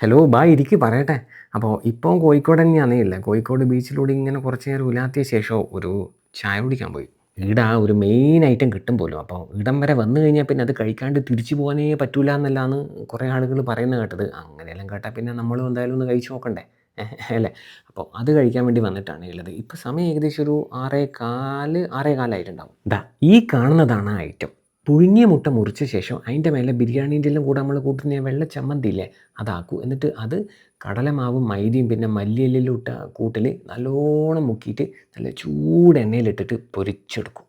Hello ബാ ഇരിക്ക് പറയട്ടെ. അപ്പോൾ ഇപ്പോൾ കോഴിക്കോട് തന്നെയാണേ ഇല്ല കോഴിക്കോട് ബീച്ചിലൂടെ ഇങ്ങനെ കുറച്ച് നേരം ഉലാത്തിയ ശേഷം ഒരു ചായ കുടിക്കാൻ പോയി. ഈട ഒരു മെയിൻ ഐറ്റം കിട്ടും പോലും. അപ്പോൾ ഇടം വരെ വന്നു കഴിഞ്ഞാൽ പിന്നെ അത് കഴിക്കാണ്ട് തിരിച്ചു പോകാനേ പറ്റൂല എന്നല്ലാന്ന് കുറേ ആളുകൾ പറയുന്നത് കേട്ടത്. അങ്ങനെയെല്ലാം കേട്ടാൽ പിന്നെ നമ്മൾ എന്തായാലും ഒന്ന് കഴിച്ചു നോക്കണ്ടേ? അല്ലേ? അപ്പോൾ അത് കഴിക്കാൻ വേണ്ടി വന്നിട്ടാണ് ഉള്ളത്. ഇപ്പോൾ സമയം ഏകദേശം ഒരു ആറേ കാൽ ആറേ കാലായിട്ടുണ്ടാവും. ദാ ഈ കാണുന്നതാണ് ഐറ്റം പുഴുങ്ങിയ മുട്ട മുറിച്ച ശേഷം അതിന്റെ മേലെ ബിരിയാണീന്റെ എല്ലാം കൂടെ നമ്മൾ കൂട്ടുന്ന വെള്ള ചമ്മന്തിയില്ലേ അതാക്കൂ. എന്നിട്ട് അത് കടലമാവും മൈദയും പിന്നെ മല്ലിയിലെല്ലാം ഇട്ട കൂട്ടിൽ നല്ലോണം മുക്കിയിട്ട് നല്ല ചൂട് എണ്ണയിലിട്ടിട്ട് പൊരിച്ചെടുക്കും.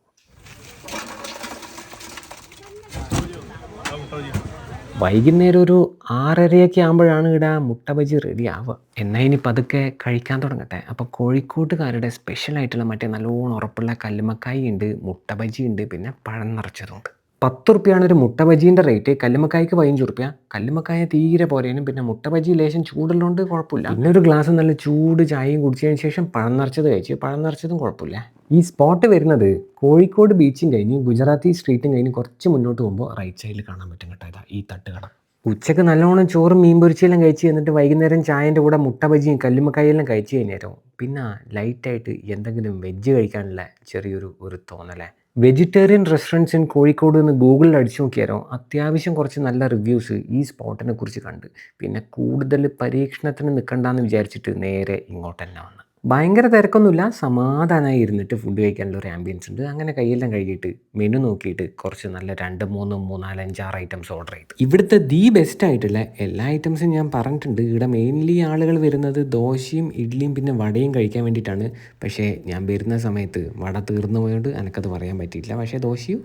വൈകുന്നേരം ഒരു ആറരയൊക്കെ ആകുമ്പോഴാണ് ഇവിടെ മുട്ട ബജി റെഡി ആവുക. എന്നാൽ ഇനി പതുക്കെ കഴിക്കാൻ തുടങ്ങട്ടെ. അപ്പോൾ കോഴിക്കോട്ടുകാരുടെ സ്പെഷ്യലായിട്ടുള്ള മറ്റേ നല്ലോണം ഉറപ്പുള്ള കല്ലുമക്കായി ഉണ്ട് മുട്ട ബജി ഉണ്ട് പിന്നെ പഴം നിറച്ചതുണ്ട്. പത്ത് റുപ്യാണ് ഒരു മുട്ട ബജീന്റെ റേറ്റ്. കല്ലുമക്കായ്ക്ക് പതിനഞ്ച് റുപ്യ കല്ലുമക്കായ തീരെ പോരേനും. പിന്നെ മുട്ട ബജി ലേശം ചൂടുള്ളതുകൊണ്ട് കുഴപ്പമില്ല. പിന്നെ ഒരു ഗ്ലാസ് നല്ല ചൂട് ചായയും കുടിച്ചതിന് ശേഷം പഴം നിറച്ചത് കഴിച്ച് പഴം നിറച്ചതും കുഴപ്പമില്ല. ഈ സ്പോട്ട് വരുന്നത് കോഴിക്കോട് ബീച്ചും കഴിഞ്ഞ് ഗുജറാത്തി സ്ട്രീറ്റും കഴിഞ്ഞ് കുറച്ച് മുന്നോട്ട് പോകുമ്പോൾ റൈറ്റ് സൈഡിൽ കാണാൻ പറ്റും കേട്ടോ ഇതാ ഈ തട്ടുകട. ഉച്ചയ്ക്ക് നല്ലോണം ചോറും മീൻ പൊരിച്ചെല്ലാം കഴിച്ച് എന്നിട്ട് വൈകുന്നേരം ചായന്റെ കൂടെ മുട്ട ബജിയും കല്ലുമ്മക്കായെല്ലാം കഴിച്ച് കഴിഞ്ഞേരം പിന്നെ ലൈറ്റായിട്ട് എന്തെങ്കിലും വെജ് കഴിക്കാനുള്ള ചെറിയൊരു ഒരു തോന്നലേ. വെജിറ്റേറിയൻ റെസ്റ്റോറന്റ്സ് ഇൻ കോഴിക്കോട് എന്ന് ഗൂഗിളിൽ അടിച്ചു നോക്കിയാലോ അത്യാവശ്യം കുറച്ച് നല്ല റിവ്യൂസ് ഈ സ്പോട്ടിനെ കുറിച്ച് കണ്ട്. പിന്നെ കൂടുതൽ പരീക്ഷണത്തിന് നിൽക്കണ്ടെന്ന് വിചാരിച്ചിട്ട് നേരെ ഇങ്ങോട്ട് തന്നെ വന്നു. ഭയങ്കര തിരക്കൊന്നുമില്ല. സമാധാനമായി ഇരുന്നിട്ട് ഫുഡ് കഴിക്കാനുള്ള ഒരു ആംബിയൻസ് ഉണ്ട്. അങ്ങനെ കയ്യെല്ലാം കഴുകിയിട്ട് മെനു നോക്കിയിട്ട് കുറച്ച് നല്ല രണ്ട് മൂന്ന് മൂന്നാൽ അഞ്ചാറ് ഐറ്റംസ് ഓർഡർ ചെയ്തു. ഇവിടുത്തെ ദി ബെസ്റ്റ് ആയിട്ടുള്ള എല്ലാ ഐറ്റംസും ഞാൻ പറഞ്ഞിട്ടുണ്ട്. ഇവിടെ മെയിൻലി ആളുകൾ വരുന്നത് ദോശയും ഇഡ്ഡലിയും പിന്നെ വടയും കഴിക്കാൻ വേണ്ടിയിട്ടാണ്. പക്ഷേ ഞാൻ വരുന്ന സമയത്ത് വട തീർന്നു പോയോണ്ട് എനിക്കത് പറയാൻ പറ്റിയില്ല. പക്ഷേ ദോശയും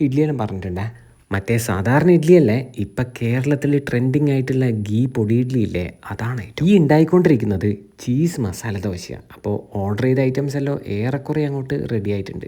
ഇഡ്ഡലിയെല്ലാം പറഞ്ഞിട്ടുണ്ടേ. മറ്റേ സാധാരണ ഇഡ്ഡലിയല്ലേ ഇപ്പം കേരളത്തിൽ ട്രെൻഡിങ് ആയിട്ടുള്ള ഗീ പൊടി ഇഡ്ഡലി ഇല്ലേ അതാണ് ഈ ഉണ്ടായിക്കൊണ്ടിരിക്കുന്നത് ചീസ് മസാല ദോശയാണ് അപ്പോൾ ഓർഡർ ചെയ്ത ഐറ്റംസ് എല്ലാം ഏറെക്കുറെ അങ്ങോട്ട് റെഡി ആയിട്ടുണ്ട്.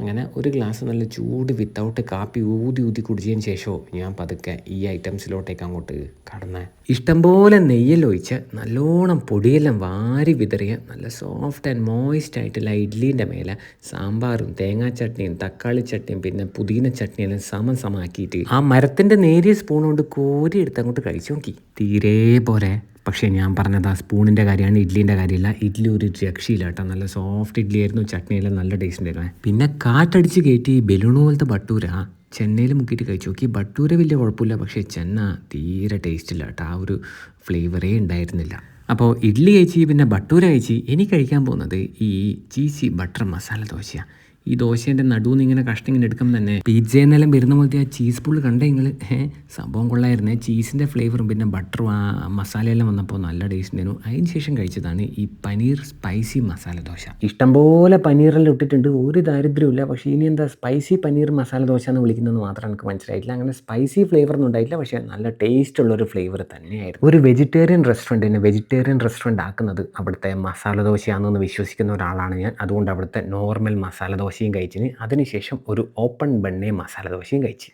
അങ്ങനെ ഒരു ഗ്ലാസ് നല്ല ചൂട് വിത്തൗട്ട് കാപ്പി ഊതി ഊതി കുടിച്ചതിന് ശേഷവും ഞാൻ പതുക്കെ ഈ ഐറ്റംസിലോട്ടേക്ക് അങ്ങോട്ട് കടന്നേ. ഇഷ്ടംപോലെ നെയ്യെല്ലാം ഒഴിച്ച് നല്ലോണം പൊടിയെല്ലാം വാരി വിതറിയ നല്ല സോഫ്റ്റ് ആൻഡ് മോയിസ്റ്റ് ആയിട്ടുള്ള ഇഡ്ഡലീന്റെ മേലെ സാമ്പാറും തേങ്ങാ ചട്നിയും തക്കാളി ചട്നിയും പിന്നെ പുതിന ചട്നിയെല്ലാം സമം സമാക്കിയിട്ട് ആ മരത്തിന്റെ നേരിയ സ്പൂൺ കൊണ്ട് കോരി എടുത്ത് അങ്ങോട്ട് കഴിച്ചു നോക്കി. തീരെ പോരെ പക്ഷേ ഞാൻ പറഞ്ഞത് ആ സ്പൂണിന്റെ കാര്യമാണ് ഇഡ്ഡലീന്റെ കാര്യമില്ല. ഇഡ്ഡലി ഒരു രക്ഷയില്ല കേട്ടോ. നല്ല സോഫ്റ്റ് ഇഡ്ഡലി ആയിരുന്നു ചട്നിയെല്ലാം നല്ല ടേസ്റ്റ് ഉണ്ടായിരുന്നു. പിന്നെ കാറ്റടിച്ച് കയറ്റി ബലൂൺ പോലത്തെ ബട്ടൂര ചെന്നൈയിൽ മുക്കിയിട്ട് കഴിച്ചു. നോക്കി ബട്ടൂര വലിയ കുഴപ്പമില്ല പക്ഷേ ചെന്ന തീരെ ടേസ്റ്റ് ഇല്ല കേട്ടോ. ആ ഒരു ഫ്ലേവറേ ഉണ്ടായിരുന്നില്ല. അപ്പോൾ ഇഡ്ഡലി കഴിച്ച് പിന്നെ ബട്ടൂര കഴിച്ച് ഇനി കഴിക്കാൻ പോകുന്നത് ഈ ചീസി ബട്ടർ മസാല ദോശയാണ് ഈ ദോശേന്റെ നടുവിന്ന് ഇങ്ങനെ കഷ്ണം ഇങ്ങനെ എടുക്കുമ്പോൾ തന്നെ പിജ്ജയെന്നെല്ലാം വരുന്ന പോലത്തെ ആ ചീസ് പുള്ള് കണ്ടേ നിങ്ങൾ സംഭവം കൊള്ളായിരുന്നേ. ചീസിന്റെ ഫ്ലേവറും പിന്നെ ബട്ടറും ആ മസാലയെല്ലാം വന്നപ്പോൾ നല്ല ടേസ്റ്റ് ഉണ്ടായിരുന്നു. അതിന് ശേഷം കഴിച്ചതാണ് ഈ പനീർ സ്പൈസി മസാല ദോശ. ഇഷ്ടംപോലെ പനീറെല്ലാം ഇട്ടിട്ടുണ്ട്. ഒരു ദാരിദ്ര്യമില്ല പക്ഷേ ഇനി എന്താ സ്പൈസി പനീർ മസാല ദോശ എന്ന് വിളിക്കുന്നത് മാത്രം എനിക്ക് മനസ്സിലായിട്ടില്ല. അങ്ങനെ സ്പൈസി ഫ്ലേവർ ഒന്നും ഉണ്ടായിട്ടില്ല. പക്ഷേ നല്ല ടേസ്റ്റ് ഉള്ള ഒരു ഫ്ലേവർ തന്നെയായിരുന്നു. ഒരു വെജിറ്റേറിയൻ റെസ്റ്റോറന്റിനെ വെജിറ്റേറിയൻ റെസ്റ്റോറന്റ് ആക്കുന്നത് അവിടുത്തെ മസാല ദോശയാണെന്ന് വിശ്വസിക്കുന്ന ഒരാളാണ് ഞാൻ. അതുകൊണ്ട് അവിടുത്തെ നോർമൽ മസാല ദോശയും കഴിച്ചിന്. അതിനുശേഷം ഒരു ഓപ്പൺ ബണ്ണേ മസാല ദോശയും കഴിച്ച്.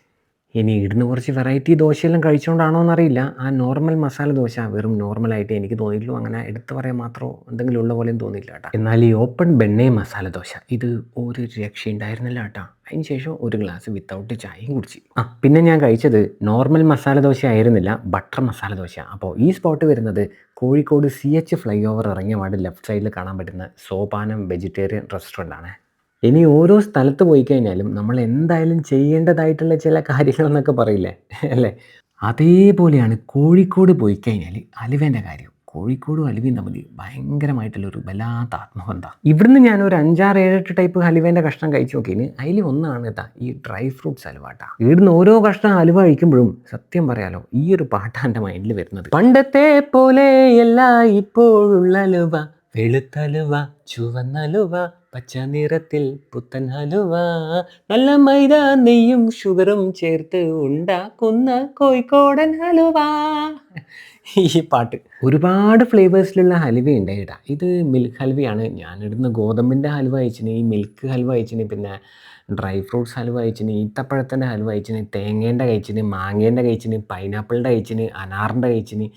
ഇനി ഇടുന്ന കുറച്ച് വെറൈറ്റി ദോശയെല്ലാം കഴിച്ചുകൊണ്ടാണോ എന്നറിയില്ല. ആ നോർമൽ മസാല ദോശ വെറും നോർമലായിട്ട് എനിക്ക് തോന്നിയിട്ടുള്ളൂ. അങ്ങനെ എടുത്തു പറയാൻ മാത്രമോ എന്തെങ്കിലും ഉള്ള പോലെയും തോന്നിയില്ല കേട്ടോ. എന്നാൽ ഈ ഓപ്പൺ ബെണ്ണേ മസാല ദോശ ഇത് ഒരു രക്ഷയുണ്ടായിരുന്നില്ല കേട്ടോ. അതിന് ശേഷം ഒരു ഗ്ലാസ് വിത്തൗട്ട് ചായയും കുടിച്ച്. ആ പിന്നെ ഞാൻ കഴിച്ചത് നോർമൽ മസാല ദോശ ആയിരുന്നില്ല ബട്ടർ മസാല ദോശ. അപ്പോൾ ഈ സ്പോട്ട് വരുന്നത് Kozhikode C H flyover ഇറങ്ങിയ പാട് ലെഫ്റ്റ് സൈഡിൽ കാണാൻ പറ്റുന്ന സോപാനം വെജിറ്റേറിയൻ റെസ്റ്റോറന്റ് ആണ്. ഇനി ഓരോ സ്ഥലത്ത് പോയി കഴിഞ്ഞാലും നമ്മൾ എന്തായാലും ചെയ്യേണ്ടതായിട്ടുള്ള ചില കാര്യങ്ങളെന്നൊക്കെ പറയില്ലേ? അല്ലേ? അതേപോലെയാണ് കോഴിക്കോട് പോയി കഴിഞ്ഞാൽ അലുവേന്റെ കാര്യം. കോഴിക്കോടും അലുവയും തമ്മിൽ ഭയങ്കരമായിട്ടുള്ളൊരു വല്ലാത്ത ആത്മബന്ധം. ഇവിടുന്ന് ഞാൻ ഒരു അഞ്ചാറ് ഏഴെട്ട് ടൈപ്പ് ഹലുവേന്റെ കഷ്ണം കഴിച്ചു നോക്കിയതിന് അതിൽ ഒന്നാണ് കേട്ടാ ഈ ഡ്രൈ ഫ്രൂട്ട്സ് ഹലുവാട്ടാ ഇവിടുന്ന് ഓരോ കഷ്ണം ഹലുവ കഴിക്കുമ്പോഴും സത്യം പറയാലോ ഈ ഒരു പാട്ടാണ് എന്റെ മൈൻഡിൽ വരുന്നത്. പണ്ടത്തെ പോലെയല്ല ഇപ്പോഴുള്ള ഹലുവ വെളുത്തലുവ ചുവന്നലുവ പച്ച നിറത്തിൽ പുത്തൻ ഹലുവ നല്ല മൈദ നെയ്യും ഷുഗറും ചേർത്ത് ഉണ്ടാക്കുന്ന കോഴിക്കോടൻ ഹലുവ. ഈ പാട്ട്. ഒരുപാട് ഫ്ലേവേഴ്സിലുള്ള ഹലുവ ഉണ്ട് ഇത് മിൽക്ക് ഹൽവയാണ് ഞാനിടുന്ന ഗോതമ്പിന്റെ ഹലുവ അയച്ചിന് ഈ മിൽക്ക് ഹൽവ അയച്ചിന് പിന്നെ ഡ്രൈ ഫ്രൂട്ട്സ് ഹൽവ അയച്ചിന് ഈത്തപ്പഴത്തിന്റെ ഹൽവ അയച്ചിന് തേങ്ങേന്റെ കഴിച്ചിന് മാങ്ങേന്റെ കഴിച്ചിന് പൈനാപ്പിളിന്റെ കഴിച്ചിന് അനാറിന്റെ കഴിച്ചിന്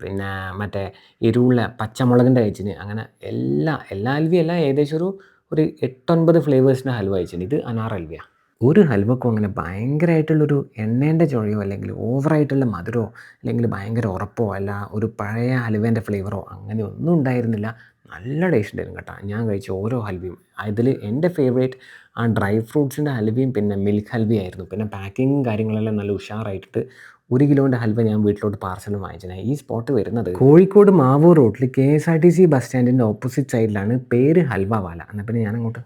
പിന്നെ മറ്റേ എരിവുള്ള പച്ചമുളകിന്റെ കഴിച്ചിന് അങ്ങനെ എല്ലാ എല്ലാ ഹൽവയും അല്ല ഏകദേശം ഒരു ഒരു എട്ടൊൻപത് ഫ്ലേവേഴ്സിന്റെ ഹൽവ അയച്ചിട്ടുണ്ട് ഇത് അനാർ ഹൽവയാണ് ഒരു ഹൽവക്കും അങ്ങനെ ഭയങ്കരമായിട്ടുള്ളൊരു എണ്ണേന്റെ ചുഴയോ അല്ലെങ്കിൽ ഓവറായിട്ടുള്ള മധുരമോ അല്ലെങ്കിൽ ഭയങ്കര ഉറപ്പോ അല്ല ഒരു പഴയ ഹലുവേന്റെ ഫ്ലേവറോ അങ്ങനെ ഒന്നും ഉണ്ടായിരുന്നില്ല. നല്ല ടേസ്റ്റ് ഉണ്ടായിരുന്നു കേട്ടോ. ഞാൻ കഴിച്ച ഓരോ ഹൽവയും. അതിൽ എന്റെ ഫേവറേറ്റ് ആ ഡ്രൈ ഫ്രൂട്ട്സിന്റെ ഹൽവയും പിന്നെ മിൽക്ക് ഹൽവയും ആയിരുന്നു പിന്നെ പാക്കിങ്ങും കാര്യങ്ങളെല്ലാം നല്ല ഉഷാറായിട്ടിട്ട് ഒരു കിലോന്റെ ഹൽവ ഞാൻ വീട്ടിലോട്ട് പാർസലും വാങ്ങിച്ചത് ഈ സ്പോട്ട് വരുന്നത് കോഴിക്കോട് മാവൂർ റോഡിൽ K S R T C bus സ്റ്റാൻഡിന്റെ opposite സൈഡിലാണ് പേര് ഹൽവ വാല. എന്നാൽ പിന്നെ ഞാൻ അങ്ങോട്ട്